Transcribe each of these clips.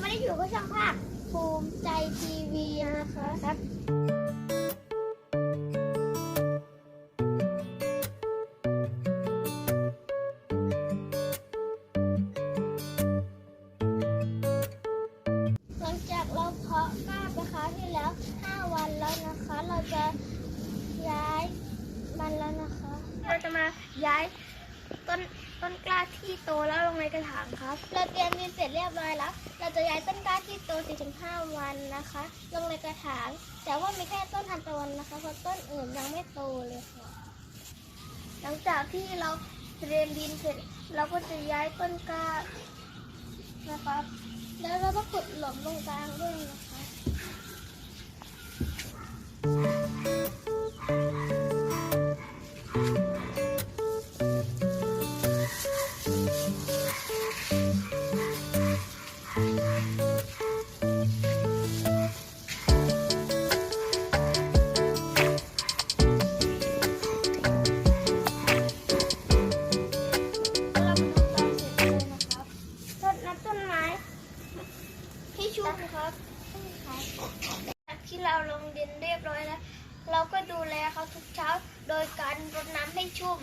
ไม่ได้อยู่กับช่างภาพภูมิใจทีวีนะคะครับหลังจากเราเพาะกล้าไปคราวที่แล้ว 5 วันแล้วนะคะ เราจะย้ายมันแล้วนะคะ เราจะมาย้าย ต้นต้นกล้าที่โตแล้วลงในกระถางครับ เราเตรียมดินเสร็จเรียบร้อยแล้ว เราจะย้ายต้นกล้าที่โต 4-5 วันนะคะ ลงในกระถาง แต่ว่ามีแค่ต้นทันตะวันนะคะ เพราะต้นอื่นยังไม่โตเลยค่ะ หลังจากที่เราเตรียมดินเสร็จ เราก็จะย้ายต้นกล้านะครับ แล้วเราก็ขุดหลุมตรงกลางด้วยนะคะ ให้ชุ่มครับจากที่เราลงดินเรียบร้อยแล้ว เราก็ดูแลเขาทุกเช้า โดยการรดน้ำให้ชุ่ม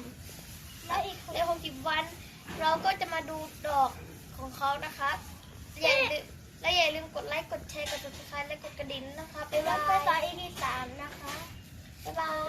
แล้วอีกใน60วัน เราก็จะมาดูดอกของเขานะครับอย่าลืมและอย่าลืมกดไลค์ กดแชร์ กด subscribe และกดกระดิ่งนะครับ บ๊ายบายไปต่อ EP สามนะคะ บ๊ายบายบ๊ายบายค่ะ